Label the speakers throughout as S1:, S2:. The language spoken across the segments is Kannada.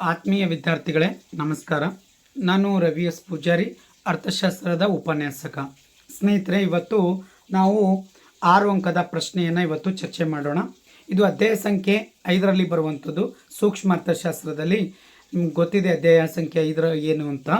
S1: ಆತ್ಮೀಯ ವಿದ್ಯಾರ್ಥಿಗಳೇ, ನಮಸ್ಕಾರ. ನಾನು ರವಿ ಎಸ್. ಪೂಜಾರಿ, ಅರ್ಥಶಾಸ್ತ್ರದ ಉಪನ್ಯಾಸಕ. ಸ್ನೇಹಿತರೆ, ಇವತ್ತು ನಾವು ಆರು ಅಂಕದ ಪ್ರಶ್ನೆಯನ್ನು ಇವತ್ತು ಚರ್ಚೆ ಮಾಡೋಣ. ಇದು ಅಧ್ಯಾಯ ಸಂಖ್ಯೆ ಐದರಲ್ಲಿ ಬರುವಂಥದ್ದು. ಸೂಕ್ಷ್ಮ ಅರ್ಥಶಾಸ್ತ್ರದಲ್ಲಿ ನಿಮ್ಗೆ ಗೊತ್ತಿದೆ ಅಧ್ಯಾಯ ಸಂಖ್ಯೆ ಐದರ ಏನು ಅಂತ.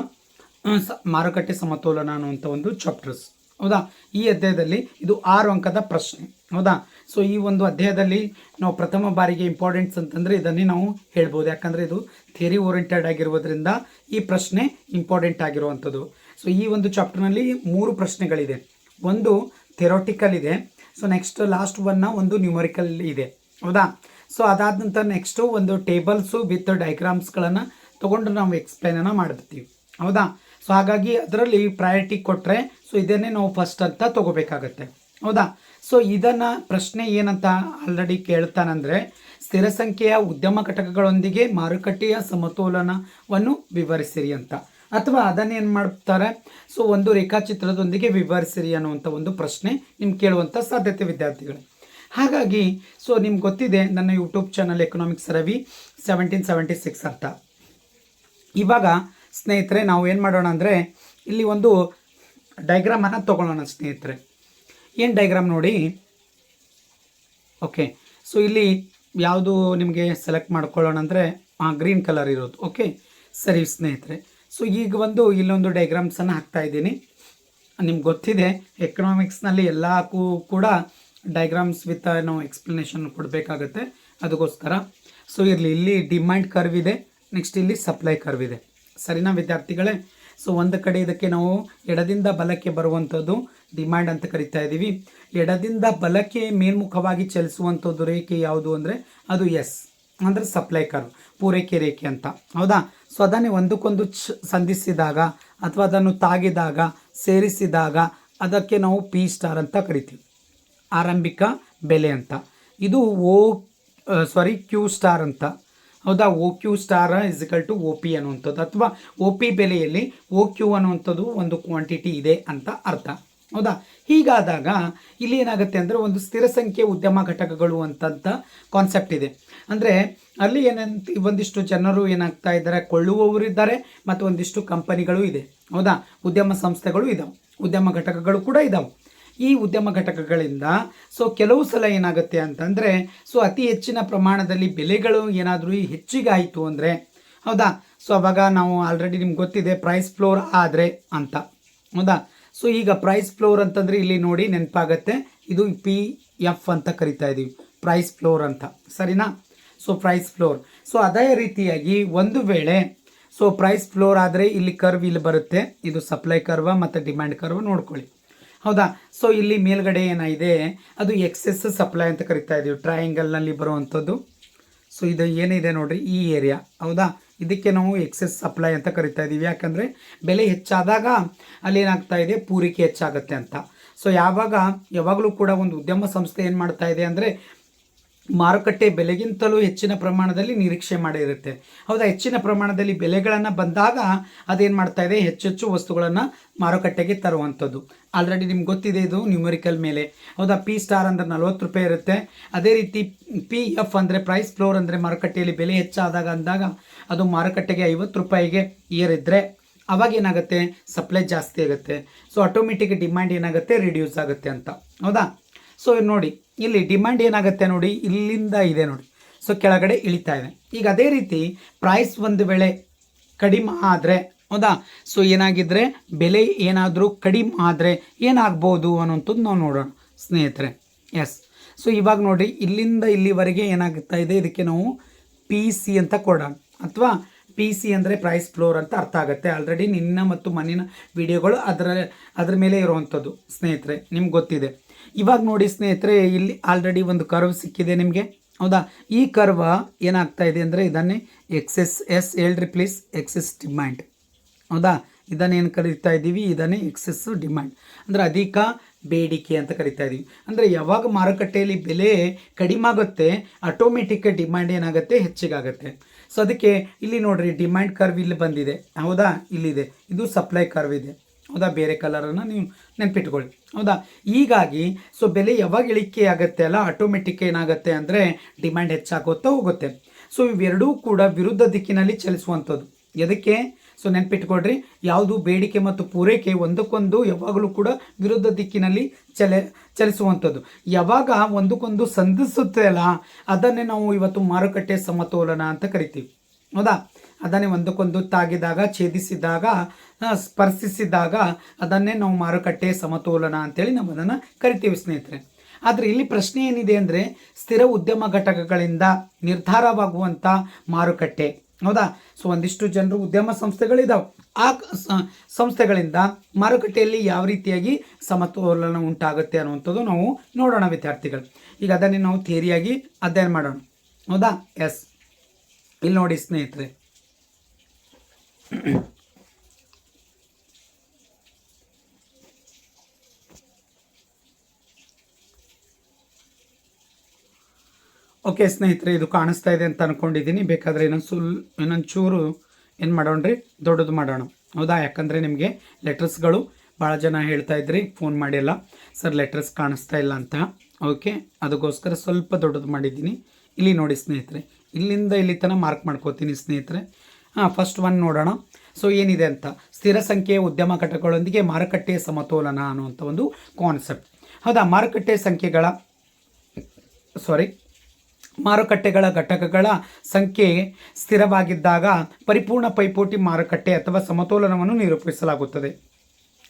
S1: ಮಾರುಕಟ್ಟೆ ಸಮತೋಲನ ಅನ್ನುವಂಥ ಒಂದು ಚಾಪ್ಟರ್ಸ್ ಹೌದಾ? ಈ ಅಧ್ಯಾಯದಲ್ಲಿ ಇದು ಆರು ಅಂಕದ ಪ್ರಶ್ನೆ. ಹೌದಾ? ಸೊ ಈ ಒಂದು ಅಧ್ಯಾಯದಲ್ಲಿ ನಾವು ಪ್ರಥಮ ಬಾರಿಗೆ ಇಂಪಾರ್ಟೆಂಟ್ಸ್ ಅಂತಂದರೆ ಇದನ್ನೇ ನಾವು ಹೇಳ್ಬೋದು. ಯಾಕಂದರೆ ಇದು ಥಿಯರಿ ಓರಿಯೆಂಟೆಡ್ ಆಗಿರುವುದರಿಂದ ಈ ಪ್ರಶ್ನೆ ಇಂಪಾರ್ಟೆಂಟ್ ಆಗಿರುವಂಥದ್ದು. ಸೊ ಈ ಒಂದು ಚಾಪ್ಟರ್ನಲ್ಲಿ ಮೂರು ಪ್ರಶ್ನೆಗಳಿದೆ. ಒಂದು ಥೆರೋಟಿಕಲ್ ಇದೆ. ಸೊ ನೆಕ್ಸ್ಟ್ ಲಾಸ್ಟ್ ಒನ್ನ ಒಂದು ನ್ಯೂಮರಿಕಲ್ ಇದೆ. ಹೌದಾ? ಸೊ ಅದಾದ ನಂತರ ನೆಕ್ಸ್ಟು ಒಂದು ಟೇಬಲ್ಸು ವಿತ್ ಡೈಗ್ರಾಮ್ಸ್ಗಳನ್ನು ತೊಗೊಂಡು ನಾವು ಎಕ್ಸ್ಪ್ಲೇನನ್ನು ಮಾಡಿರ್ತೀವಿ ಹೌದಾ? ಸೊ ಹಾಗಾಗಿ ಅದರಲ್ಲಿ ಪ್ರಯಾರಿಟಿ ಕೊಟ್ಟರೆ ಸೊ ಇದನ್ನೇ ನಾವು ಫಸ್ಟ್ ಅಂತ ತಗೋಬೇಕಾಗತ್ತೆ. ಹೌದಾ? ಸೊ ಇದನ್ನು ಪ್ರಶ್ನೆ ಏನಂತ ಆಲ್ರೆಡಿ ಕೇಳ್ತಾನಂದರೆ, ಸ್ಥಿರ ಸಂಖ್ಯೆಯ ಉದ್ಯಮ ಘಟಕಗಳೊಂದಿಗೆ ಮಾರುಕಟ್ಟೆಯ ಸಮತೋಲನವನ್ನು ವಿವರಿಸಿರಿ ಅಂತ. ಅಥವಾ ಅದನ್ನೇನು ಮಾಡ್ತಾರೆ? ಸೊ ಒಂದು ರೇಖಾಚಿತ್ರದೊಂದಿಗೆ ವಿವರಿಸಿರಿ ಅನ್ನುವಂಥ ಒಂದು ಪ್ರಶ್ನೆ ನಿಮ್ಗೆ ಕೇಳುವಂಥ ಸಾಧ್ಯತೆ ವಿದ್ಯಾರ್ಥಿಗಳು. ಹಾಗಾಗಿ ಸೊ ನಿಮ್ಗೆ ಗೊತ್ತಿದೆ, ನನ್ನ YouTube channel economics Ravi seventeen seventy six ಅಂತ. ಇವಾಗ ಸ್ನೇಹಿತರೆ, ನಾವು ಏನು ಮಾಡೋಣ ಅಂದರೆ, ಇಲ್ಲಿ ಒಂದು ಡೈಗ್ರಾಮನ್ನು ತೊಗೊಳ್ಳೋಣ ಸ್ನೇಹಿತರೆ. ಏನು ಡೈಗ್ರಾಮ್ ನೋಡಿ? ಓಕೆ ಸೊ ಇಲ್ಲಿ ಯಾವುದು ನಿಮಗೆ ಸೆಲೆಕ್ಟ್ ಮಾಡ್ಕೊಳ್ಳೋಣ ಅಂದರೆ ಗ್ರೀನ್ ಕಲರ್ ಇರೋದು. ಓಕೆ ಸರಿ ಸ್ನೇಹಿತರೆ. ಸೊ ಈಗ ಒಂದು ಇಲ್ಲೊಂದು ಡೈಗ್ರಾಮ್ಸನ್ನು ಹಾಕ್ತಾ ಇದ್ದೀನಿ. ನಿಮ್ಗೆ ಗೊತ್ತಿದೆ ಎಕನಾಮಿಕ್ಸ್ನಲ್ಲಿ ಎಲ್ಲಕ್ಕೂ ಕೂಡ ಡೈಗ್ರಾಮ್ಸ್ ವಿತ್ ನಾವು ಎಕ್ಸ್ಪ್ಲನೇಷನ್ ಕೊಡಬೇಕಾಗತ್ತೆ. ಅದಕ್ಕೋಸ್ಕರ. ಸೊ ಇರಲಿ, ಇಲ್ಲಿ ಡಿಮ್ಯಾಂಡ್ ಕರ್ವ್ ಇದೆ ನೆಕ್ಸ್ಟ್ ಇಲ್ಲಿ ಸಪ್ಲೈ ಕರ್ವ್ ಇದೆ. ಸರಿನಾ ವಿದ್ಯಾರ್ಥಿಗಳೇ? ಸೊ ಒಂದು ಕಡೆ ಇದಕ್ಕೆ ನಾವು ಎಡದಿಂದ ಬಲಕ್ಕೆ ಬರುವಂಥದ್ದು ಡಿಮ್ಯಾಂಡ್ ಅಂತ ಕರಿತಾ ಇದ್ದೀವಿ ಎಡದಿಂದ ಬಲಕ್ಕೆ ಮೇಲ್ಮುಖವಾಗಿ ಚಲಿಸುವಂಥದ್ದು ರೇಖೆ ಯಾವುದು ಅಂದರೆ ಅದು ಎಸ್ ಅಂದರೆ ಸಪ್ಲೈ ಕರ್ವ್ ಪೂರೈಕೆ ರೇಖೆ ಅಂತ. ಹೌದಾ? ಸೊ ಅದನ್ನೇ ಒಂದಕ್ಕೊಂದು ಚ ಸಂಧಿಸಿದಾಗ ಅಥವಾ ಅದನ್ನು ತಾಗಿದಾಗ, ಸೇರಿಸಿದಾಗ ಅದಕ್ಕೆ ನಾವು ಪಿ ಸ್ಟಾರ್ ಅಂತ ಕರಿತೀವಿ. ಆರಂಭಿಕ ಬೆಲೆ ಅಂತ. ಇದು ಓ ಸಾರಿ ಕ್ಯೂ ಸ್ಟಾರ್ ಅಂತ. ಹೌದಾ? O Q star is equal to O P ಅನ್ನುವಂಥದ್ದು. ಅಥವಾ ಓ ಪಿ ಬೆಲೆಯಲ್ಲಿ ಓ ಕ್ಯೂ ಅನ್ನುವಂಥದ್ದು ಒಂದು ಕ್ವಾಂಟಿಟಿ ಇದೆ ಅಂತ ಅರ್ಥ. ಹೌದಾ? ಹೀಗಾದಾಗ ಇಲ್ಲಿ ಏನಾಗುತ್ತೆ ಅಂದರೆ ಒಂದು ಸ್ಥಿರ ಸಂಖ್ಯೆ ಉದ್ಯಮ ಘಟಕಗಳು ಅಂತಂತ ಕಾನ್ಸೆಪ್ಟ್ ಇದೆ. ಅಂದರೆ ಅಲ್ಲಿ ಏನಂತ ಒಂದಿಷ್ಟು ಜನರು ಏನಾಗ್ತಾ ಇದ್ದಾರೆ, ಕೊಳ್ಳುವವರು ಇದ್ದಾರೆ ಮತ್ತು ಒಂದಿಷ್ಟು ಕಂಪನಿಗಳು ಇದೆ. ಹೌದಾ? ಉದ್ಯಮ ಸಂಸ್ಥೆಗಳು ಇದಾವೆ. ಉದ್ಯಮ ಘಟಕಗಳು ಕೂಡ ಇದಾವೆ. ಈ ಉದ್ಯಮ ಘಟಕಗಳಿಂದ ಸೊ ಕೆಲವು ಸಲ ಏನಾಗುತ್ತೆ ಅಂತಂದರೆ ಸೊ ಅತಿ ಹೆಚ್ಚಿನ ಪ್ರಮಾಣದಲ್ಲಿ ಬೆಲೆಗಳು ಏನಾದರೂ ಹೆಚ್ಚಿಗೆ ಆಯಿತು ಅಂದರೆ, ಹೌದಾ? ಸೊ ಅವಾಗ ನಾವು ಆಲ್ರೆಡಿ ನಿಮ್ಗೆ ಗೊತ್ತಿದೆ ಪ್ರೈಸ್ ಫ್ಲೋರ್ ಆದರೆ ಅಂತ, ಹೌದಾ? ಸೊ ಈಗ ಪ್ರೈಸ್ ಫ್ಲೋರ್ ಅಂತಂದರೆ ಇಲ್ಲಿ ನೋಡಿ ನೆನಪಾಗತ್ತೆ, ಇದು ಪಿ ಎಫ್ ಅಂತ ಕರಿತಾ ಇದ್ದೀವಿ ಪ್ರೈಸ್ ಫ್ಲೋರ್ ಅಂತ, ಸರಿನಾ? ಸೊ ಪ್ರೈಸ್ ಫ್ಲೋರ್ ಸೊ ಅದೇ ರೀತಿಯಾಗಿ ಒಂದು ವೇಳೆ ಸೊ ಪ್ರೈಸ್ ಫ್ಲೋರ್ ಆದರೆ ಇಲ್ಲಿ ಕರ್ವ್ ಇಲ್ಲಿ ಬರುತ್ತೆ, ಇದು ಸಪ್ಲೈ ಕರ್ವ ಮತ್ತು ಡಿಮ್ಯಾಂಡ್ ಕರ್ವ್ ನೋಡ್ಕೊಳ್ಳಿ. ಹೌದಾ? ಸೊ ಇಲ್ಲಿ ಮೇಲ್ಗಡೆ ಏನಿದೆ ಅದು ಎಕ್ಸೆಸ್ ಸಪ್ಲೈ ಅಂತ ಕರಿತಾ ಟ್ರಯಾಂಗಲ್ ಟ್ರಯಾಂಗಲ್ನಲ್ಲಿ ಬರುವಂಥದ್ದು. ಸೊ ಇದು ಏನಿದೆ ನೋಡ್ರಿ? ಈ ಏರಿಯಾ ಹೌದಾ? ಇದಕ್ಕೆ ನಾವು ಎಕ್ಸೆಸ್ ಸಪ್ಲೈ ಅಂತ ಕರಿತಾ ಇದ್ದೀವಿ ಯಾಕಂದರೆ ಬೆಲೆ ಹೆಚ್ಚಾದಾಗ ಅಲ್ಲಿ ಏನಾಗ್ತಾ ಇದೆ? ಪೂರೈಕೆ ಹೆಚ್ಚಾಗುತ್ತೆ ಅಂತ. ಸೊ ಯಾವಾಗ, ಯಾವಾಗಲೂ ಕೂಡ ಒಂದು ಉದ್ಯಮ ಸಂಸ್ಥೆ ಏನು ಮಾಡ್ತಾ ಇದೆ ಅಂದರೆ ಮಾರುಕಟ್ಟೆ ಬೆಲೆಗಿಂತಲೂ ಹೆಚ್ಚಿನ ಪ್ರಮಾಣದಲ್ಲಿ ನಿರೀಕ್ಷೆ ಮಾಡಿರುತ್ತೆ ಹೌದಾ? ಹೆಚ್ಚಿನ ಪ್ರಮಾಣದಲ್ಲಿ ಬೆಲೆಗಳನ್ನು ಬಂದಾಗ ಅದೇನು ಮಾಡ್ತಾ ಇದೆ? ಹೆಚ್ಚೆಚ್ಚು ವಸ್ತುಗಳನ್ನು ಮಾರುಕಟ್ಟೆಗೆ ತರುವಂಥದ್ದು. ಆಲ್ರೆಡಿ ನಿಮ್ಗೆ ಗೊತ್ತಿದೆ ಇದು ನ್ಯೂಮರಿಕಲ್ ಮೇಲೆ. ಹೌದಾ? ಪಿ ಸ್ಟಾರ್ ಅಂದರೆ ನಲ್ವತ್ತು ರೂಪಾಯಿ ಇರುತ್ತೆ. ಅದೇ ರೀತಿ ಪಿ ಎಫ್ ಅಂದರೆ ಪ್ರೈಸ್ ಫ್ಲೋರ್ ಅಂದರೆ ಮಾರುಕಟ್ಟೆಯಲ್ಲಿ ಬೆಲೆ ಹೆಚ್ಚಾದಾಗ ಅಂದಾಗ ಅದು ಮಾರುಕಟ್ಟೆಗೆ ಐವತ್ತು ರೂಪಾಯಿಗೆ ಏರಿದ್ರೆ ಅವಾಗ ಏನಾಗುತ್ತೆ? ಸಪ್ಲೈ ಜಾಸ್ತಿ ಆಗುತ್ತೆ. ಸೊ ಆಟೋಮೆಟಿಕ್ ಡಿಮ್ಯಾಂಡ್ ಏನಾಗುತ್ತೆ? ರಿಡ್ಯೂಸ್ ಆಗುತ್ತೆ ಅಂತ. ಹೌದಾ? ಸೊ ನೋಡಿ, ಇಲ್ಲಿ ಡಿಮ್ಯಾಂಡ್ ಏನಾಗುತ್ತೆ ನೋಡಿ, ಇಲ್ಲಿಂದ ಇದೆ ನೋಡಿ. ಸೊ ಕೆಳಗಡೆ ಇಳಿತಾ ಇದೆ. ಈಗ ಅದೇ ರೀತಿ ಪ್ರೈಸ್ ಒಂದು ವೇಳೆ ಕಡಿಮೆ ಆದರೆ, ಹೌದಾ? ಸೊ ಏನಾಗಿದ್ರೆ ಬೆಲೆ ಏನಾದರೂ ಕಡಿಮೆ ಆದರೆ ಏನಾಗ್ಬೋದು ಅನ್ನೋಂಥದ್ದು ನಾವು ನೋಡೋಣ, ಸ್ನೇಹಿತರೆ. ಎಸ್ ಸೊ ಇವಾಗ ನೋಡಿ, ಇಲ್ಲಿಂದ ಇಲ್ಲಿವರೆಗೆ ಏನಾಗುತ್ತಾ ಇದೆ, ಇದಕ್ಕೆ ನಾವು ಪಿ ಸಿ ಅಂತ ಕೊಡೋಣ. ಅಥವಾ ಪಿ ಸಿ ಅಂದರೆ ಪ್ರೈಸ್ ಫ್ಲೋರ್ ಅಂತ ಅರ್ಥ ಆಗುತ್ತೆ. ಆಲ್ರೆಡಿ ನಿನ್ನ ಮತ್ತು ಮಣ್ಣಿನ ವಿಡಿಯೋಗಳು ಅದರ ಅದ್ರ ಮೇಲೆ ಇರುವಂಥದ್ದು, ಸ್ನೇಹಿತರೆ, ನಿಮ್ಗೆ ಗೊತ್ತಿದೆ. ಇವಾಗ ನೋಡಿ ಸ್ನೇಹಿತರೆ, ಇಲ್ಲಿ ಆಲ್ರೆಡಿ ಒಂದು ಕರ್ವ್ ಸಿಕ್ಕಿದೆ ನಿಮಗೆ. ಹೌದಾ? ಈ ಕರ್ವ ಏನಾಗ್ತಾ ಇದೆ ಅಂದರೆ ಇದನ್ನೇ ಎಕ್ಸೆಸ್ ಎಸ್ ಹೇಳ್ರಿ ಪ್ಲೀಸ್ ಎಕ್ಸೆಸ್ ಡಿಮ್ಯಾಂಡ್ ಹೌದಾ? ಇದನ್ನೇನು ಕರೀತಾ ಇದ್ದೀವಿ ಇದನ್ನೇ ಎಕ್ಸೆಸ್ಸು ಡಿಮ್ಯಾಂಡ್ ಅಂದರೆ ಅಧಿಕ ಬೇಡಿಕೆ ಅಂತ ಕರಿತಾ ಇದ್ದೀವಿ ಅಂದರೆ ಯಾವಾಗ ಮಾರುಕಟ್ಟೆಯಲ್ಲಿ ಬೆಲೆ ಕಡಿಮೆ ಆಗುತ್ತೆ ಆಟೋಮೆಟಿಕ್ ಡಿಮ್ಯಾಂಡ್ ಏನಾಗುತ್ತೆ? ಹೆಚ್ಚಿಗಾಗುತ್ತೆ. ಸೊ ಅದಕ್ಕೆ ಇಲ್ಲಿ ನೋಡಿರಿ ಡಿಮ್ಯಾಂಡ್ ಕರ್ವ್ ಇಲ್ಲಿ ಬಂದಿದೆ. ಹೌದಾ? ಇಲ್ಲಿದೆ. ಇದು ಸಪ್ಲೈ ಕರ್ವ್ ಇದೆ. ಹೌದಾ? ಬೇರೆ ಕಲರನ್ನು ನೀವು ನೆನ್ಪಿಟ್ಕೊಳ್ಳಿ. ಹೌದಾ? ಹೀಗಾಗಿ ಸೊ ಬೆಲೆ ಯಾವಾಗ ಇಳಿಕೆ ಆಗುತ್ತೆ ಅಲ್ಲ ಆಟೋಮೆಟಿಕ್ ಏನಾಗುತ್ತೆ ಅಂದರೆ ಡಿಮ್ಯಾಂಡ್ ಹೆಚ್ಚಾಗುತ್ತಾ ಹೋಗುತ್ತೆ. ಸೊ ಇವೆರಡೂ ಕೂಡ ವಿರುದ್ಧ ದಿಕ್ಕಿನಲ್ಲಿ ಚಲಿಸುವಂಥದ್ದು. ಎದಕ್ಕೆ? ಸೊ ನೆನ್ಪಿಟ್ಕೊಳ್ರಿ, ಯಾವುದು ಬೇಡಿಕೆ ಮತ್ತು ಪೂರೈಕೆ ಒಂದಕ್ಕೊಂದು ಯಾವಾಗಲೂ ಕೂಡ ವಿರುದ್ಧ ದಿಕ್ಕಿನಲ್ಲಿ ಚಲೆ, ಚಲಿಸುವಂಥದ್ದು. ಯಾವಾಗ ಒಂದಕ್ಕೊಂದು ಸಂಧಿಸುತ್ತೆ ಅಲ್ಲ, ಅದನ್ನೇ ನಾವು ಇವತ್ತು ಮಾರುಕಟ್ಟೆ ಸಮತೋಲನ ಅಂತ ಕರಿತೀವಿ. ಹೌದಾ? ಅದನ್ನೇ ಒಂದಕ್ಕೊಂದು ತಾಗಿದಾಗ, ಛೇದಿಸಿದಾಗ ಸ್ಪರ್ಶಿಸಿದಾಗ ಅದನ್ನೇ ನಾವು ಮಾರುಕಟ್ಟೆ ಸಮತೋಲನ ಅಂತೇಳಿ ನಾವು ಅದನ್ನು ಕರಿತೀವಿ ಸ್ನೇಹಿತರೆ. ಆದರೆ ಇಲ್ಲಿ ಪ್ರಶ್ನೆ ಏನಿದೆ ಅಂದರೆ, ಸ್ಥಿರ ಉದ್ಯಮ ಘಟಕಗಳಿಂದ ನಿರ್ಧಾರವಾಗುವಂಥ ಮಾರುಕಟ್ಟೆ. ಹೌದಾ? ಸೊ, ಒಂದಿಷ್ಟು ಜನರು ಉದ್ಯಮ ಸಂಸ್ಥೆಗಳಿದಾವೆ. ಆ ಸಂಸ್ಥೆಗಳಿಂದ ಮಾರುಕಟ್ಟೆಯಲ್ಲಿ ಯಾವ ರೀತಿಯಾಗಿ ಸಮತೋಲನ ಉಂಟಾಗುತ್ತೆ ಅನ್ನುವಂಥದ್ದು ನಾವು ನೋಡೋಣ ವಿದ್ಯಾರ್ಥಿಗಳು. ಈಗ ಅದನ್ನೇ ನಾವು ಥಿಯರಿಯಾಗಿ ಅಧ್ಯಯನ ಮಾಡೋಣ. ಹೌದಾ? ಎಸ್. ಇಲ್ಲಿ ನೋಡಿ ಸ್ನೇಹಿತರೆ. ಓಕೆ ಸ್ನೇಹಿತರೆ, ಇದು ಕಾಣಿಸ್ತಾ ಇದೆ ಅಂತ ಅನ್ಕೊಂಡಿದ್ದೀನಿ. ಬೇಕಾದರೆ ಇನ್ನೊಂದು ಸುಲ್ ಇನ್ನೊಂದು ಚೂರು ಏನು ಮಾಡೋಣ್ರಿ? ದೊಡ್ಡದು ಮಾಡೋಣ. ಹೌದಾ? ಯಾಕಂದರೆ ನಿಮಗೆ ಲೆಟ್ರಸ್ಗಳು ಭಾಳ ಜನ ಹೇಳ್ತಾ ಇದ್ರಿ ಫೋನ್ ಮಾಡಿಲ್ಲ. ಸರ್ ಲೆಟರ್ಸ್ ಕಾಣಿಸ್ತಾ ಇಲ್ಲ ಅಂತ. ಓಕೆ ಅದಕ್ಕೋಸ್ಕರ ಸ್ವಲ್ಪ ದೊಡ್ಡದು ಮಾಡಿದ್ದೀನಿ. ಇಲ್ಲಿ ನೋಡಿ ಸ್ನೇಹಿತರೆ, ಇಲ್ಲಿಂದ ಇಲ್ಲಿ ತನಕ ಮಾರ್ಕ್ ಮಾಡ್ಕೋತೀನಿ ಸ್ನೇಹಿತರೆ. ಹಾಂ ಫಸ್ಟ್ ಒನ್ ನೋಡೋಣ. ಸೊ ಏನಿದೆ ಅಂತ? ಸ್ಥಿರ ಸಂಖ್ಯೆಯ ಉದ್ಯಮ ಘಟಕಗಳೊಂದಿಗೆ ಮಾರುಕಟ್ಟೆ ಸಮತೋಲನ ಅನ್ನುವಂಥ ಒಂದು ಕಾನ್ಸೆಪ್ಟ್ ಹೌದಾ? ಮಾರುಕಟ್ಟೆ ಸಂಖ್ಯೆಗಳ ಸಾರಿ ಮಾರುಕಟ್ಟೆಗಳ ಘಟಕಗಳ ಸಂಖ್ಯೆ ಸ್ಥಿರವಾಗಿದ್ದಾಗ ಪರಿಪೂರ್ಣ ಪೈಪೋಟಿ ಮಾರುಕಟ್ಟೆ ಅಥವಾ ಸಮತೋಲನವನ್ನು ನಿರೂಪಿಸಲಾಗುತ್ತದೆ.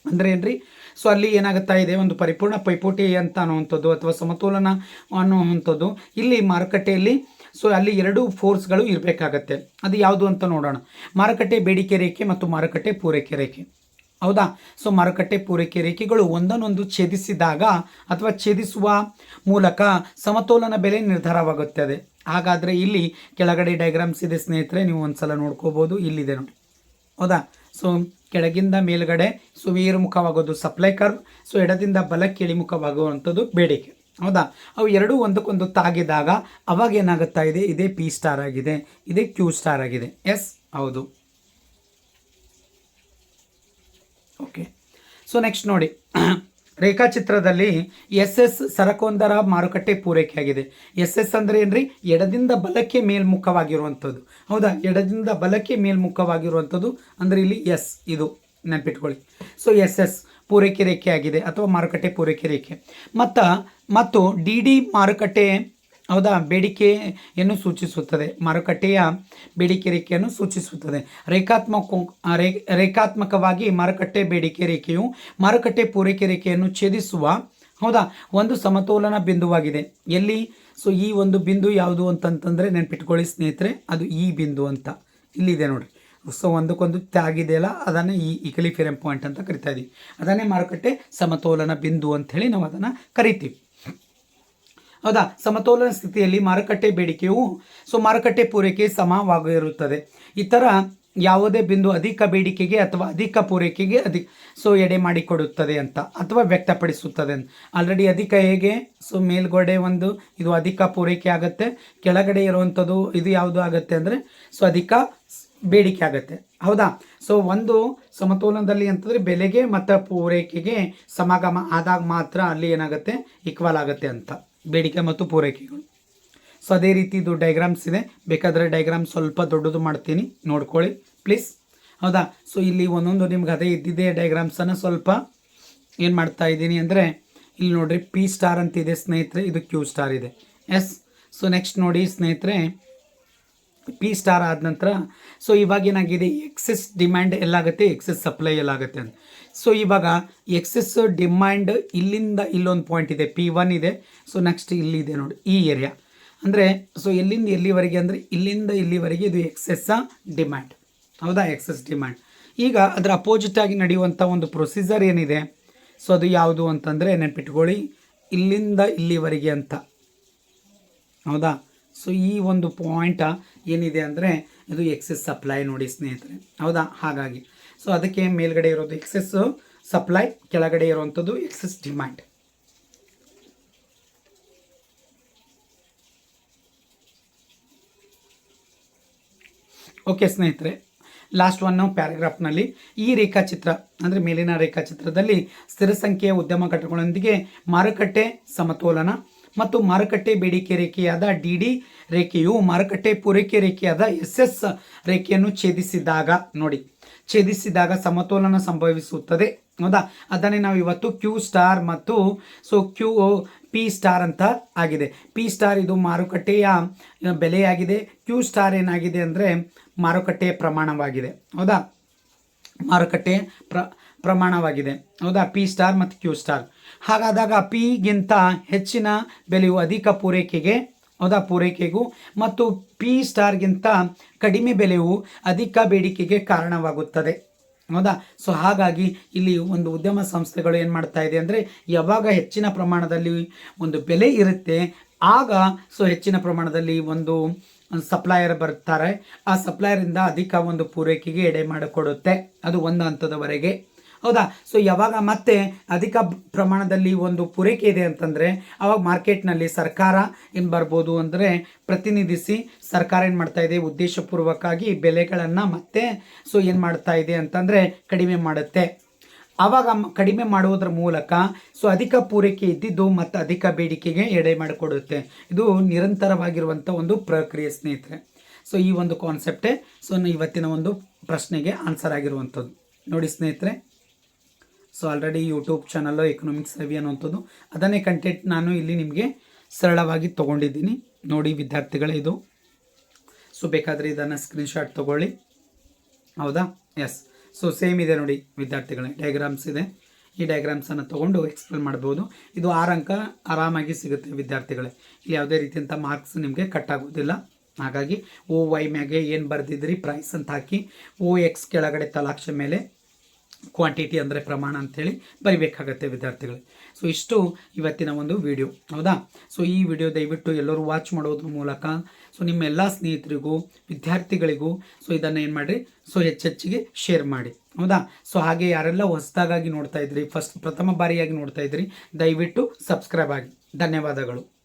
S1: ಅಂದರೆ ಏನ್ರಿ? ಸೊ ಅಲ್ಲಿ ಏನಾಗುತ್ತಾ ಇದೆ? ಒಂದು ಪರಿಪೂರ್ಣ ಪೈಪೋಟಿ ಅಂತ ಅನ್ನುವಂಥದ್ದು ಅಥವಾ ಸಮತೋಲನ ಅನ್ನುವಂಥದ್ದು. ಇಲ್ಲಿ ಮಾರುಕಟ್ಟೆಯಲ್ಲಿ ಸೊ ಅಲ್ಲಿ ಎರಡು ಫೋರ್ಸ್ಗಳು ಇರಬೇಕಾಗತ್ತೆ. ಅದು ಯಾವುದು ಅಂತ ನೋಡೋಣ. ಮಾರುಕಟ್ಟೆ ಬೇಡಿಕೆ ರೇಖೆ ಮತ್ತು ಮಾರುಕಟ್ಟೆ ಪೂರೈಕೆ ರೇಖೆ. ಹೌದಾ? ಸೊ ಮಾರುಕಟ್ಟೆ ಪೂರೈಕೆ ರೇಖೆಗಳು ಒಂದನ್ನೊಂದು ಛೇದಿಸಿದಾಗ ಅಥವಾ ಛೇದಿಸುವ ಮೂಲಕ ಸಮತೋಲನ ಬೆಲೆ ನಿರ್ಧಾರವಾಗುತ್ತದೆ. ಹಾಗಾದರೆ ಇಲ್ಲಿ ಕೆಳಗಡೆ ಡಯಾಗ್ರಾಮ್ಸ್ ಇದೆ ಸ್ನೇಹಿತರೆ, ನೀವು ಒಂದ್ಸಲ ನೋಡ್ಕೋಬೋದು. ಇಲ್ಲಿದೆ ನೋಡಿ. ಹೌದಾ? ಸೊ ಕೆಳಗಿಂದ ಮೇಲ್ಗಡೆ ಸೊ ಸಪ್ಲೈ ಕರ್ವ್ ಸೊ ಎಡದಿಂದ ಬಲಕ್ಕೆ ಇಳಿಮುಖವಾಗುವಂಥದ್ದು ಬೇಡಿಕೆ. ಹೌದಾ? ಅವು ಎರಡೂ ಒಂದಕ್ಕೊಂದು ತಾಗಿದಾಗ ಅವಾಗ ಏನಾಗುತ್ತಾ ಇದೆ? ಇದೇ ಪಿ ಸ್ಟಾರ್ ಆಗಿದೆ. ಇದೇ ಕ್ಯೂ ಸ್ಟಾರ್ ಆಗಿದೆ. ಎಸ್ ಹೌದು. ಓಕೆ ಸೊ ನೆಕ್ಸ್ಟ್ ನೋಡಿ. ರೇಖಾಚಿತ್ರದಲ್ಲಿ ಎಸ್ ಎಸ್ ಸರಕೊಂದರ ಮಾರುಕಟ್ಟೆ ಪೂರೈಕೆಯಾಗಿದೆ. ಎಸ್ ಎಸ್ ಅಂದರೆ ಏನ್ರಿ? ಎಡದಿಂದ ಬಲಕ್ಕೆ ಮೇಲ್ಮುಖವಾಗಿರುವಂಥದ್ದು. ಹೌದಾ? ಎಡದಿಂದ ಬಲಕ್ಕೆ ಮೇಲ್ಮುಖವಾಗಿರುವಂಥದ್ದು ಅಂದರೆ ಇಲ್ಲಿ ಎಸ್ ಇದು ನೆನಪಿಟ್ಕೊಳ್ಳಿ. ಸೊ ಎಸ್ ಎಸ್ ಪೂರೈಕೆ ರೇಖೆ ಆಗಿದೆ ಅಥವಾ ಮಾರುಕಟ್ಟೆ ಪೂರೈಕೆ ರೇಖೆ. ಮತ್ತು ಮತ್ತು ಡಿ ಡಿ ಮಾರುಕಟ್ಟೆ, ಹೌದಾ, ಬೇಡಿಕೆಯನ್ನು ಸೂಚಿಸುತ್ತದೆ. ಮಾರುಕಟ್ಟೆಯ ಬೇಡಿಕೆ ರೇಖೆಯನ್ನು ಸೂಚಿಸುತ್ತದೆ. ರೇಖಾತ್ಮಕ, ರೇ, ರೇಖಾತ್ಮಕವಾಗಿ ಮಾರುಕಟ್ಟೆ ಬೇಡಿಕೆ ರೇಖೆಯು ಮಾರುಕಟ್ಟೆ ಪೂರೈಕೆ ರೇಖೆಯನ್ನು ಛೇದಿಸುವ, ಹೌದಾ, ಒಂದು ಸಮತೋಲನ ಬಿಂದುವಾಗಿದೆ. ಎಲ್ಲಿ? ಸೊ, ಈ ಒಂದು ಬಿಂದು ಯಾವುದು ಅಂತಂತಂದರೆ ನೆನ್ಪಿಟ್ಕೊಳ್ಳಿ ಸ್ನೇಹಿತರೆ, ಅದು ಈ ಬಿಂದು ಅಂತ. ಇಲ್ಲಿದೆ ನೋಡ್ರಿ. ಸೊ ಒಂದಕ್ಕೊಂದು ತಾಗಿದೆಯಲ್ಲ ಅದನ್ನು ಈ ಇಕಲಿಫಿರಂ ಪಾಯಿಂಟ್ ಅಂತ ಕರಿತಾ ಇದ್ದೀವಿ ಅದನ್ನೇ ಮಾರುಕಟ್ಟೆ ಸಮತೋಲನ ಬಿಂದು ಅಂಥೇಳಿ ನಾವು ಅದನ್ನು ಕರಿತೀವಿ. ಹೌದಾ? ಸಮತೋಲನ ಸ್ಥಿತಿಯಲ್ಲಿ ಮಾರುಕಟ್ಟೆ ಬೇಡಿಕೆಯು, ಸೊ ಮಾರುಕಟ್ಟೆ ಪೂರೈಕೆ ಸಮವಾಗಿರುತ್ತದೆ. ಇತರ ಯಾವುದೇ ಬಿಂದು ಅಧಿಕ ಬೇಡಿಕೆಗೆ ಅಥವಾ ಅಧಿಕ ಪೂರೈಕೆಗೆ ಅಧಿಕ ಸೊ ಎಡೆ ಮಾಡಿಕೊಡುತ್ತದೆ ಅಂತ ಅಥವಾ ವ್ಯಕ್ತಪಡಿಸುತ್ತದೆ ಅಂತ. ಆಲ್ರೆಡಿ ಅಧಿಕ ಹೇಗೆ? ಸೊ ಮೇಲ್ಗಡೆ ಒಂದು, ಇದು ಅಧಿಕ ಪೂರೈಕೆ ಆಗುತ್ತೆ. ಕೆಳಗಡೆ ಇರುವಂಥದ್ದು ಇದು ಯಾವುದು ಆಗುತ್ತೆ ಅಂದರೆ, ಸೊ ಅಧಿಕ ಬೇಡಿಕೆ ಆಗುತ್ತೆ. ಹೌದಾ? ಸೊ ಒಂದು ಸಮತೋಲನದಲ್ಲಿ ಅಂತಂದರೆ ಬೆಲೆಗೆ ಮತ್ತು ಪೂರೈಕೆಗೆ ಸಮಾಗಮ ಆದಾಗ ಮಾತ್ರ ಅಲ್ಲಿ ಏನಾಗುತ್ತೆ? ಈಕ್ವಲ್ ಆಗುತ್ತೆ ಅಂತ. ಬೇಡಿಕೆ ಮತ್ತು ಪೂರೈಕೆಗಳು. ಸೊ ಅದೇ ರೀತಿ ಇದು ಡೈಗ್ರಾಮ್ಸ್ ಇದೆ. ಬೇಕಾದರೆ ಡೈಗ್ರಾಮ್ ಸ್ವಲ್ಪ ದೊಡ್ಡದು ಮಾಡ್ತೀನಿ. ನೋಡ್ಕೊಳ್ಳಿ ಪ್ಲೀಸ್ ಹೌದಾ? ಸೊ ಇಲ್ಲಿ ಒಂದೊಂದು ನಿಮ್ಗೆ ಅದೇ ಇದ್ದಿದ್ದೇ ಡೈಗ್ರಾಮ್ಸನ್ನು ಸ್ವಲ್ಪ ಏನು ಮಾಡ್ತಾ ಇದ್ದೀನಿ ಅಂದರೆ, ಇಲ್ಲಿ ನೋಡ್ರಿ ಪಿ ಸ್ಟಾರ್ ಅಂತ ಇದೆ ಸ್ನೇಹಿತರೆ, ಇದು ಕ್ಯೂ ಸ್ಟಾರ್ ಇದೆ. ಎಸ್ ಸೊ ನೆಕ್ಸ್ಟ್ ನೋಡಿ ಸ್ನೇಹಿತರೆ ಪಿ ಸ್ಟಾರ್ ಆದ ನಂತರ ಸೊ ಇವಾಗ ಏನಾಗಿದೆ? ಎಕ್ಸೆಸ್ ಡಿಮ್ಯಾಂಡ್ ಎಲ್ಲಾಗುತ್ತೆ ಎಕ್ಸೆಸ್ ಸಪ್ಲೈ ಎಲ್ಲಾಗುತ್ತೆ ಅಂತ. ಸೊ ಇವಾಗ ಎಕ್ಸೆಸ್ ಡಿಮ್ಯಾಂಡ್ ಇಲ್ಲಿಂದ ಇಲ್ಲೊಂದು ಪಾಯಿಂಟ್ ಇದೆ ಪಿ ಒನ್ ಇದೆ. ಸೊ ನೆಕ್ಸ್ಟ್ ಇಲ್ಲಿದೆ ನೋಡಿ, ಈ ಏರಿಯಾ ಅಂದರೆ ಸೊ ಎಲ್ಲಿಂದ ಎಲ್ಲಿವರೆಗೆ ಅಂದರೆ, ಇಲ್ಲಿಂದ ಇಲ್ಲಿವರೆಗೆ ಇದು ಎಕ್ಸೆಸ್ಸ ಡಿಮ್ಯಾಂಡ್ ಹೌದಾ? ಎಕ್ಸೆಸ್ ಡಿಮ್ಯಾಂಡ್ ಈಗ ಅದರ ಅಪೋಸಿಟ್ ಆಗಿ ನಡೆಯುವಂಥ ಒಂದು ಪ್ರೊಸೀಜರ್ ಏನಿದೆ? ಸೊ ಅದು ಯಾವುದು ಅಂತಂದರೆ, ನೆನಪಿಟ್ಕೊಳ್ಳಿ, ಇಲ್ಲಿಂದ ಇಲ್ಲಿವರೆಗೆ ಅಂತ. ಹೌದಾ? ಸೊ ಈ ಒಂದು ಪಾಯಿಂಟ್ ಏನಿದೆ ಅಂದರೆ ಇದು ಎಕ್ಸೆಸ್ ಸಪ್ಲೈ ನೋಡಿ ಸ್ನೇಹಿತರೆ. ಹೌದಾ? ಹಾಗಾಗಿ. ಸೊ ಅದಕ್ಕೆ ಮೇಲ್ಗಡೆ ಇರೋದು ಎಕ್ಸೆಸ್ ಸಪ್ಲೈ ಕೆಳಗಡೆ ಇರುವಂಥದ್ದು ಎಕ್ಸೆಸ್ ಡಿಮ್ಯಾಂಡ್ ಓಕೆ ಸ್ನೇಹಿತರೆ. ಲಾಸ್ಟ್ ಒನ್ ಪ್ಯಾರಾಗ್ರಾಫ್ನಲ್ಲಿ ಈ ರೇಖಾಚಿತ್ರ, ಅಂದರೆ ಮೇಲಿನ ರೇಖಾಚಿತ್ರದಲ್ಲಿ ಸ್ಥಿರ ಸಂಖ್ಯೆಯ ಉದ್ಯಮ ಘಟಕಗಳೊಂದಿಗೆ ಮಾರುಕಟ್ಟೆ ಸಮತೋಲನ ಮತ್ತು ಮಾರುಕಟ್ಟೆ ಬೇಡಿಕೆ ರೇಖೆಯಾದ ಡಿ ಡಿ ರೇಖೆಯು ಮಾರುಕಟ್ಟೆ ಪೂರೈಕೆ ರೇಖೆಯಾದ ಎಸ್ ಎಸ್ ರೇಖೆಯನ್ನು ಛೇದಿಸಿದಾಗ, ನೋಡಿ, ಛೇದಿಸಿದಾಗ ಸಮತೋಲನ ಸಂಭವಿಸುತ್ತದೆ. ಹೌದಾ? ಅದನ್ನೇ ನಾವು ಇವತ್ತು ಕ್ಯೂ ಸ್ಟಾರ್ ಮತ್ತು ಸೊ ಕ್ಯೂ ಪಿ ಸ್ಟಾರ್ ಅಂತ ಆಗಿದೆ. ಪಿ ಸ್ಟಾರ್ ಇದು ಮಾರುಕಟ್ಟೆಯ ಬೆಲೆಯಾಗಿದೆ. ಕ್ಯೂ ಸ್ಟಾರ್ ಏನಾಗಿದೆ ಅಂದರೆ ಮಾರುಕಟ್ಟೆಯ ಪ್ರಮಾಣವಾಗಿದೆ. ಹೌದಾ? ಮಾರುಕಟ್ಟೆ ಪ್ರ, ಪ್ರಮಾಣವಾಗಿದೆ. ಹೌದಾ? ಪಿ ಸ್ಟಾರ್ ಮತ್ತು ಕ್ಯೂ ಸ್ಟಾರ್ ಹಾಗಾದಾಗ ಪಿಗಿಂತ ಹೆಚ್ಚಿನ ಬೆಲೆಯು ಅಧಿಕ ಪೂರೈಕೆಗೆ, ಹೌದಾ? ಪೂರೈಕೆಗೂ ಮತ್ತು ಪಿ ಸ್ಟಾರ್ಗಿಂತ ಕಡಿಮೆ ಬೆಲೆಯು ಅಧಿಕ ಬೇಡಿಕೆಗೆ ಕಾರಣವಾಗುತ್ತದೆ. ಹೌದಾ? ಸೊ ಹಾಗಾಗಿ ಇಲ್ಲಿ ಒಂದು ಉದ್ಯಮ ಸಂಸ್ಥೆಗಳು ಏನು ಮಾಡ್ತಾ ಇದೆ ಅಂದರೆ, ಯಾವಾಗ ಹೆಚ್ಚಿನ ಪ್ರಮಾಣದಲ್ಲಿ ಒಂದು ಬೆಲೆ ಇರುತ್ತೆ, ಆಗ ಸೊ ಹೆಚ್ಚಿನ ಪ್ರಮಾಣದಲ್ಲಿ ಒಂದು ಸಪ್ಲೈಯರ್ ಬರ್ತಾರೆ. ಆ ಸಪ್ಲೈಯರಿಂದ ಅಧಿಕ ಒಂದು ಪೂರೈಕೆಗೆ ಎಡೆ ಮಾಡಿಕೊಡುತ್ತೆ. ಅದು ಒಂದು ಹಂತದವರೆಗೆ. ಹೌದಾ? ಸೊ ಯಾವಾಗ ಮತ್ತೆ ಅಧಿಕ ಪ್ರಮಾಣದಲ್ಲಿ ಒಂದು ಪೂರೈಕೆ ಇದೆ ಅಂತಂದರೆ, ಅವಾಗ ಮಾರ್ಕೆಟ್ನಲ್ಲಿ ಸರ್ಕಾರ ಏನು ಬರ್ಬೋದು ಅಂದರೆ ಪ್ರತಿನಿಧಿಸಿ ಸರ್ಕಾರ ಏನು ಮಾಡ್ತಾ ಇದೆ? ಉದ್ದೇಶಪೂರ್ವಕವಾಗಿ ಬೆಲೆಗಳನ್ನು ಮತ್ತೆ ಸೊ ಏನು ಮಾಡ್ತಾ ಇದೆ ಅಂತಂದರೆ ಕಡಿಮೆ ಮಾಡುತ್ತೆ. ಆವಾಗ ಕಡಿಮೆ ಮಾಡುವುದರ ಮೂಲಕ ಸೊ ಅಧಿಕ ಪೂರೈಕೆ ಇದ್ದಿದ್ದು ಮತ್ತು ಅಧಿಕ ಬೇಡಿಕೆಗೆ ಎಡೆ ಮಾಡಿಕೊಡುತ್ತೆ. ಇದು ನಿರಂತರವಾಗಿರುವಂಥ ಒಂದು ಪ್ರಕ್ರಿಯೆ ಸ್ನೇಹಿತರೆ. ಸೊ ಈ ಒಂದು ಕಾನ್ಸೆಪ್ಟೇ ಸೊ ಇವತ್ತಿನ ಒಂದು ಪ್ರಶ್ನೆಗೆ ಆನ್ಸರ್ ಆಗಿರುವಂಥದ್ದು. ನೋಡಿ ಸ್ನೇಹಿತರೆ. So already YouTube channel economics Ravi ಅನ್ನುವಂಥದ್ದು, ಅದನ್ನೇ ಕಂಟೆಂಟ್ ನಾನು ಇಲ್ಲಿ ನಿಮಗೆ ಸರಳವಾಗಿ ತೊಗೊಂಡಿದ್ದೀನಿ. ನೋಡಿ ವಿದ್ಯಾರ್ಥಿಗಳೇ ಇದು. ಸೊ ಬೇಕಾದರೆ ಇದನ್ನು ಸ್ಕ್ರೀನ್ಶಾಟ್ ತೊಗೊಳ್ಳಿ. ಹೌದಾ? ಎಸ್ ಸೊ ಸೇಮ್ ಇದೆ ನೋಡಿ ವಿದ್ಯಾರ್ಥಿಗಳೇ ಡಯಾಗ್ರಾಮ್ಸ್ ಇದೆ. ಈ ಡಯಾಗ್ರಾಮ್ಸನ್ನು ತೊಗೊಂಡು ಎಕ್ಸ್ಪ್ಲೇನ್ ಮಾಡ್ಬೋದು. ಇದು ಆರು ಅಂಕ ಆರಾಮಾಗಿ ಸಿಗುತ್ತೆ ವಿದ್ಯಾರ್ಥಿಗಳೇ. ಇಲ್ಲಿ ಯಾವುದೇ ರೀತಿಯಂಥ ಮಾರ್ಕ್ಸ್ ನಿಮಗೆ ಕಟ್ ಆಗೋದಿಲ್ಲ. ಹಾಗಾಗಿ, ಓ, ವೈ ಮ್ಯಾಗೆ ಏನು ಬರೆದಿದ್ರಿ? ಪ್ರೈಸ್ ಅಂತ ಹಾಕಿ, ಓ ಎಕ್ಸ್ ಕೆಳಗಡೆ ತಲಾಕ್ಷ ಮೇಲೆ ಕ್ವಾಂಟಿಟಿ ಅಂದರೆ ಪ್ರಮಾಣ ಅಂಥೇಳಿ ಬರಿಬೇಕಾಗತ್ತೆ ವಿದ್ಯಾರ್ಥಿಗಳು ಸೊ ಇಷ್ಟು ಇವತ್ತಿನ ಒಂದು ವಿಡಿಯೋ ಹೌದಾ? ಸೊ ಈ ವಿಡಿಯೋ ದಯವಿಟ್ಟು ಎಲ್ಲರೂ ವಾಚ್ ಮಾಡೋದ್ರ ಮೂಲಕ ಸೊ ನಿಮ್ಮ ಎಲ್ಲ ಸ್ನೇಹಿತರಿಗೂ, ವಿದ್ಯಾರ್ಥಿಗಳಿಗೂ ಸೊ ಇದನ್ನು ಏನು ಮಾಡಿರಿ? ಸೊ ಹೆಚ್ಚೆಚ್ಚಿಗೆ ಶೇರ್ ಮಾಡಿ. ಹೌದಾ? ಸೊ ಹಾಗೆ ಯಾರೆಲ್ಲ ಹೊಸದಾಗಿ ನೋಡ್ತಾ ಇದ್ರಿ ಫಸ್ಟ್ ಪ್ರಥಮ ಬಾರಿಯಾಗಿ ನೋಡ್ತಾ ಇದ್ರಿ, ದಯವಿಟ್ಟು ಸಬ್ಸ್ಕ್ರೈಬ್ ಆಗಿ. ಧನ್ಯವಾದಗಳು.